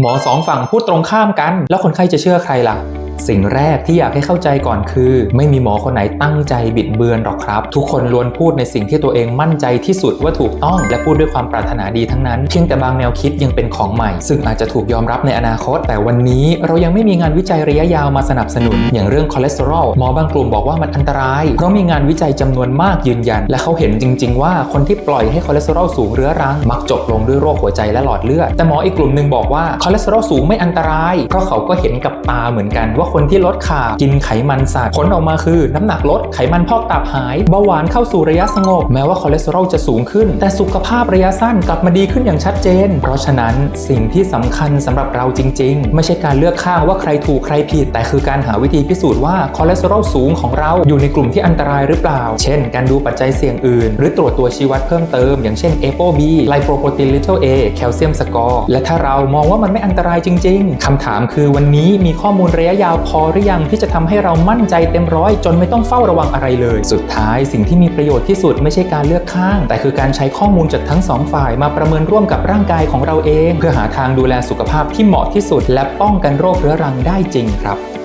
หมอสองฝั่งพูดตรงข้ามกัน แล้วคนไข้จะเชื่อใครล่ะ สิ่งแรกที่อยากให้เข้าใจก่อนคือ ไม่มีหมอคนไหนตั้งใจบิดเบือนหรอกครับ ทุกคนล้วนพูดในสิ่งที่ตัวเองมั่นใจที่สุดว่าถูกต้องและพูดด้วยความปรารถนาดีทั้งนั้น เพียงแต่บางแนวคิดยังเป็นของใหม่ ซึ่งอาจจะถูกยอมรับในอนาคต แต่วันนี้เรายังไม่มีงานวิจัยระยะยาวมาสนับสนุน อย่างเรื่องคอเลสเตอรอลหมอบางกลุ่มบอกว่ามันอันตราย เพราะมีงานวิจัยจำนวนมากยืนยัน และเขาเห็นจริง ๆ ว่าคนที่ปล่อยให้คอเลสเตอรอลสูงเรื้อรังมักจบลงด้วยโรคหัวใจและหลอดเลือดแต่หมออีกกลุ่มหนึ่งบอกว่าคอเลสเตอรอลสูงไม่อันตรายเพราะเขาก็เห็นกับตาเหมือนกันว่าคนที่ลดขาบกินไขมันสัตว์ผลออกมาคือ น้ำหนักลดไขมันพอกตับหายเบาหวานเข้าสู่ระยะสงบ แม้ว่าคอเลสเตอรอลจะสูงขึ้น แต่สุขภาพระยะสั้นกลับมาดีขึ้นอย่างชัดเจน เพราะฉะนั้นสิ่งที่สำคัญสำหรับเราจริง ๆ ไม่ใช่การเลือกข้างว่าใครถูกใครผิด แต่คือการหาวิธีพิสูจน์ว่าคอเลสเตอรอลสูงของเราอยู่ในกลุ่มที่อันตรายหรือเปล่า เช่น การดูปัจจัยเสี่ยงอื่น หรือตรวจตัวชี้วัดเพิ่มเติม อย่างเช่น ApoB Lipoprotein little a แคลเซียมสกอร์และถ้าเรามองว่ามันไม่อันตรายจริง ๆคำถามคือวันนี้มีข้อมูลระยะยาวพอหรือยังที่จะทำให้เรามั่นใจเต็มร้อยจนไม่ต้องเฝ้าระวังอะไรเลย สุดท้ายสิ่งที่มีประโยชน์ที่สุดไม่ใช่การเลือกข้าง แต่คือการใช้ข้อมูลจากทั้งสองฝ่ายมาประเมินร่วมกับร่างกายของเราเอง เพื่อหาทางดูแลสุขภาพที่เหมาะที่สุด และป้องกันโรคเรื้อรังได้จริงครับ